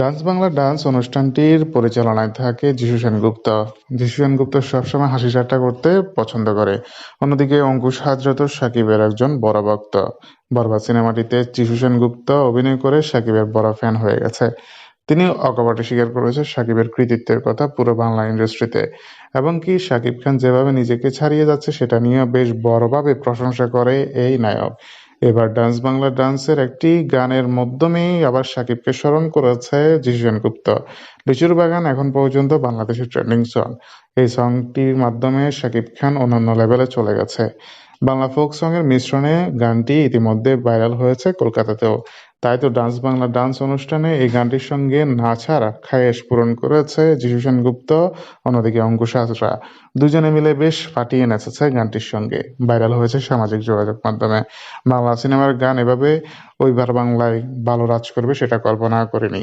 Dance Bangla dance অনুষ্ঠানটির পরিচালনায় থাকে যিশু সেনগুপ্ত। যিশু সেনগুপ্ত সবসময় হাসি ঠাট্টা করতে পছন্দ করে। অন্যদিকে অঙ্কুশ হাজরা তো সাকিবের একজন বড় ভক্ত। বরবাদ সিনেমাটিতে যিশু সেনগুপ্ত অভিনয় করে সাকিবের বড় ফ্যান হয়ে গেছে। তিনি অকপটে স্বীকার করেছে সাকিবের কৃতিত্বের কথা পুরো বাংলা ইন্ডাস্ট্রিতে। এবং কি সাকিব খান যেভাবে নিজেকে ছাড়িয়ে যাচ্ছে সেটা নিয়ে বেশ বড়ভাবে প্রশংসা করে এই নায়ক। এবার ডান্স বাংলা ডান্সের একটি গানের মাধ্যমেই আবার সাকিবকে স্মরণ করেছে জিজন গুপ্ত লিচুর বাগান এখন পর্যন্ত বাংলাদেশের ট্রেন্ডিং সং এই সংটির মাধ্যমে সাকিব খান অন্যান্য লেভেলে চলে গেছে। বাংলা ফোক সং এর মিশ্রণে গানটি ইতিমধ্যে ভাইরাল হয়েছে কলকাতাতেও। তাই তো ডান্স বাংলা ডান্স অনুষ্ঠানে এই গানটির সঙ্গে নাচার খায়েশ পূরণ করেছে যিশু সেনগুপ্ত, অন্যদিকে অঙ্কুশ হাজরা দুজনে মিলে বেশ ফাটিয়ে নেচেছে গানটির সঙ্গে। ভাইরাল হয়েছে সামাজিক যোগাযোগ মাধ্যমে। বাংলা সিনেমার গান এভাবে ওইবার বাংলায় ভালো রাজ করবে সেটা কল্পনা করিনি।